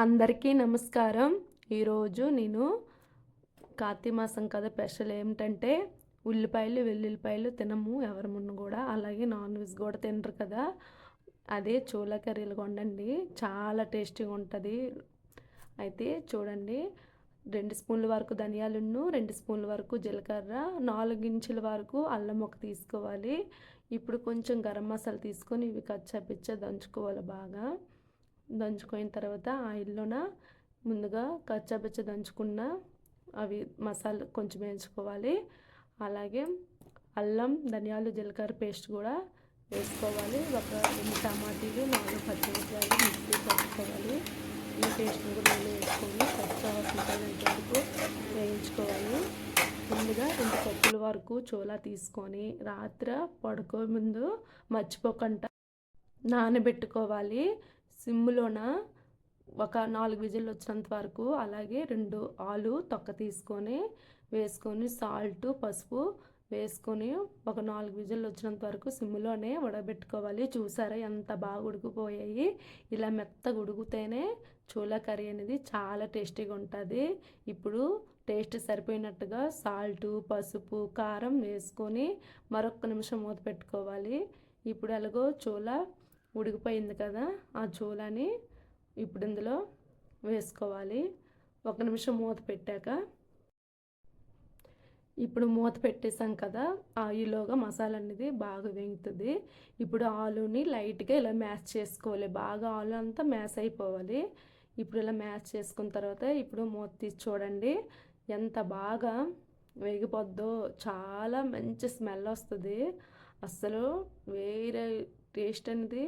అందరికీ నమస్కారం. ఈరోజు నేను కార్తీ మాసం కదా స్పెషల్ ఏమిటంటే ఉల్లిపాయలు వెల్లుల్లిపాయలు తినము ఎవరి ముందు కూడా. అలాగే నాన్ వెజ్ కూడా తినరు కదా. అదే చోళ కర్రీలు కొండండి. చాలా టేస్టీగా ఉంటుంది. అయితే చూడండి రెండు స్పూన్ల వరకు ధనియాలును రెండు స్పూన్ల వరకు జీలకర్ర నాలుగు ఇంచుల వరకు అల్లం ఒక తీసుకోవాలి. ఇప్పుడు కొంచెం గరం మసాలా తీసుకొని ఇవి కచ్చపిచ్చ దంచుకోవాలి బాగా. దంచుకున్న తర్వాత ఆయిల్లోన ముందుగా కచ్చాపచ్చ దంచుకున్న అవి మసాలా కొంచెం వేయించుకోవాలి. అలాగే అల్లం ధనియాలు జీలకర్ర పేస్ట్ కూడా వేసుకోవాలి. ఒక రెండు టమాటీలు నాలుగు పచ్చిమిరపకాయలు మిక్సీ పట్టుకోవాలి. ఈ పేస్ట్ కూడా వేసుకొని పచ్చివాసన వరకు వేయించుకోవాలి. ముందుగా రెండు కప్పుల వరకు చోలా తీసుకొని రాత్రి పడుకో ముందు మర్చిపోకుండా నానబెట్టుకోవాలి. సిమ్లోన ఒక నాలుగు విజిల్లు వచ్చినంత వరకు అలాగే రెండు ఆలు తొక్క తీసుకొని వేసుకొని సాల్ట్ పసుపు వేసుకొని ఒక నాలుగు విజిల్లు వచ్చినంత వరకు సిమ్లోనే ఉడబెట్టుకోవాలి చూసారా ఎంత బాగా ఉడికిపోయాయి. ఇలా మెత్తగా ఉడికితేనే చూలా కర్రీ అనేది చాలా టేస్టీగా ఉంటుంది. ఇప్పుడు టేస్ట్ సరిపోయినట్టుగా సాల్ట్ పసుపు కారం వేసుకొని మరొక నిమిషం మూత పెట్టుకోవాలి. ఇప్పుడు ఎలాగో చూలా ఉడికిపోయింది కదా ఆ చూలని ఇప్పుడు ఇందులో వేసుకోవాలి. ఒక నిమిషం మూత పెట్టాక. ఇప్పుడు మూత పెట్టేసాం కదా ఈలోగా మసాలా అనేది బాగా వేగుతుంది. ఇప్పుడు ఆలుని లైట్గా ఇలా మ్యాష్ చేసుకోవాలి. బాగా ఆలు అంతా మ్యాష్ అయిపోవాలి. ఇప్పుడు ఇలా మ్యాష్ చేసుకున్న తర్వాత ఇప్పుడు మూత తీసి చూడండి. ఎంత బాగా వేగిపోద్దో చాలా మంచి స్మెల్ వస్తుంది. అస్సలు వేరే టేస్ట్ అనేది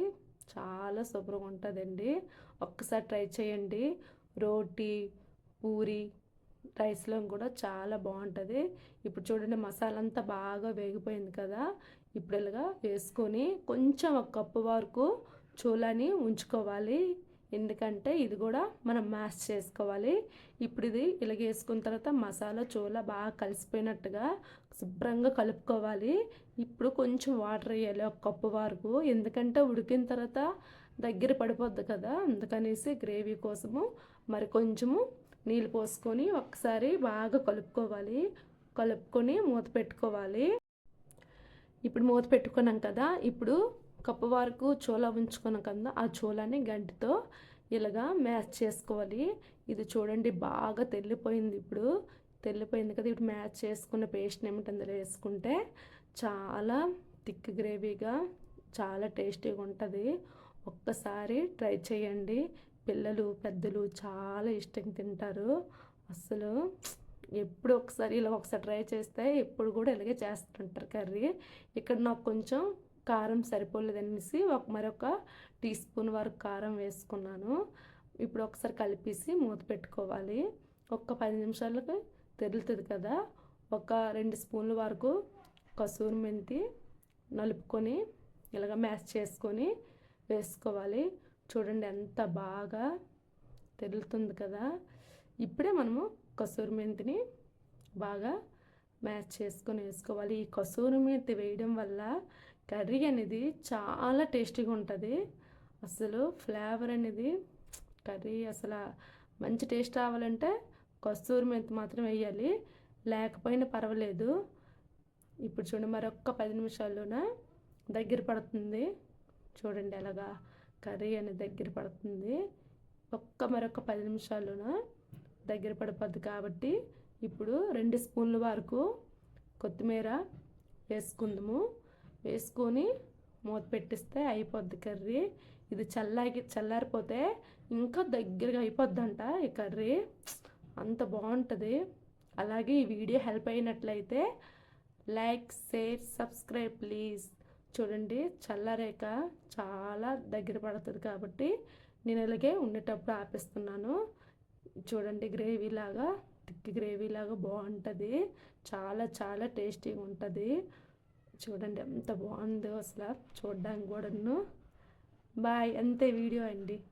చాలా శుభ్రంగా ఉంటుందండి. ఒక్కసారి ట్రై చేయండి. రోటీ పూరి రైస్లో కూడా చాలా బాగుంటుంది. ఇప్పుడు చూడండి మసాలా అంతా బాగా వేగిపోయింది కదా. ఇప్పుడు ఇలాగా వేసుకొని కొంచెం ఒక కప్పు వరకు చూలని ఉంచుకోవాలి. ఎందుకంటే ఇది కూడా మనం మ్యాష్ చేసుకోవాలి. ఇప్పుడు ఇది ఇలాగ వేసుకున్న తర్వాత మసాలా చోల బాగా కలిసిపోయినట్టుగా శుభ్రంగా కలుపుకోవాలి. ఇప్పుడు కొంచెం వాటర్ వేయాలి ఒక కప్పు వరకు. ఎందుకంటే ఉడికిన తర్వాత దగ్గర పడిపోద్ది కదా. అందుకనేసి గ్రేవీ కోసము మరి కొంచెము నీళ్ళు పోసుకొని ఒకసారి బాగా కలుపుకోవాలి. కలుపుకొని మూత పెట్టుకోవాలి. ఇప్పుడు మూత పెట్టుకున్నాం కదా. ఇప్పుడు కప్పు వరకు చోలా ఉంచుకున్న కదా ఆ చోలాని గంటితో ఇలాగా మ్యాచ్ చేసుకోవాలి. ఇది చూడండి బాగా తెల్లిపోయింది ఇప్పుడు. తెల్లిపోయింది కదా ఇప్పుడు మ్యాచ్ చేసుకున్న పేస్ట్ ఏమిటి అందులో వేసుకుంటే? చాలా థిక్ గ్రేవీగా చాలా టేస్టీగా ఉంటుంది. ఒక్కసారి ట్రై చేయండి. పిల్లలు పెద్దలు చాలా ఇష్టంగా తింటారు. అసలు ఎప్పుడు ఒకసారి ఇలా ఒకసారి ట్రై చేస్తే ఎప్పుడు కూడా ఇలాగే చేస్తుంటారు కర్రీ. ఇక్కడ నాకు కొంచెం కారం సరిపోలేదనేసి ఒక మరొక టీ స్పూన్ వరకు కారం వేసుకున్నాను. ఇప్పుడు ఒకసారి కలిపేసి మూత పెట్టుకోవాలి. ఒక్క పది నిమిషాలకు తెరులుతుంది కదా. ఒక రెండు స్పూన్ల వరకు కసూరి మెంతి నలుపుకొని ఇలాగ మ్యాష్ చేసుకొని వేసుకోవాలి. చూడండి ఎంత బాగా తెరులుతుంది కదా. ఇప్పుడే మనము కసూరి మెంతిని బాగా మ్యాచ్ చేసుకొని వేసుకోవాలి. ఈ కసూరి మెంతి వేయడం వల్ల కర్రీ అనేది చాలా టేస్టీగా ఉంటుంది. అసలు ఫ్లేవర్ అనేది కర్రీ అసలు మంచి టేస్ట్ రావాలంటే కస్తూరి మెంతి మాత్రం వేయాలి. లేకపోయినా పర్వాలేదు. ఇప్పుడు చూడండి మరొక్క పది నిమిషాల్లోన దగ్గర పడుతుంది. చూడండి ఎలాగా కర్రీ అనేది దగ్గర పడుతుంది. ఒక్క మరొక పది నిమిషాల్లోన దగ్గర పడిపోద్ది కాబట్టి ఇప్పుడు రెండు స్పూన్ల వరకు కొత్తిమీర వేసుకుందాము. వేసుకొని మూత పెట్టిస్తే అయిపోద్ది కర్రీ. ఇది చల్లకి చల్లారిపోతే ఇంకా దగ్గరగా అయిపోద్దంట ఈ కర్రీ. అంత బాగుంటుంది. అలాగే ఈ వీడియో హెల్ప్ అయినట్లయితే లైక్ షేర్ సబ్స్క్రైబ్ ప్లీజ్. చూడండి చల్లారేక చాలా దగ్గర పడుతుంది కాబట్టి నేను ఇలాగే ఉండేటప్పుడు ఆపిస్తున్నాను. చూడండి గ్రేవీ లాగా థిక్ గ్రేవీ లాగా బాగుంటుంది. చాలా చాలా టేస్టీగా ఉంటుంది. చూడండి ఎంత బాగుందో అసలు. చూడడానికి కూడాను. బాయ్. అంతే వీడియో అండి.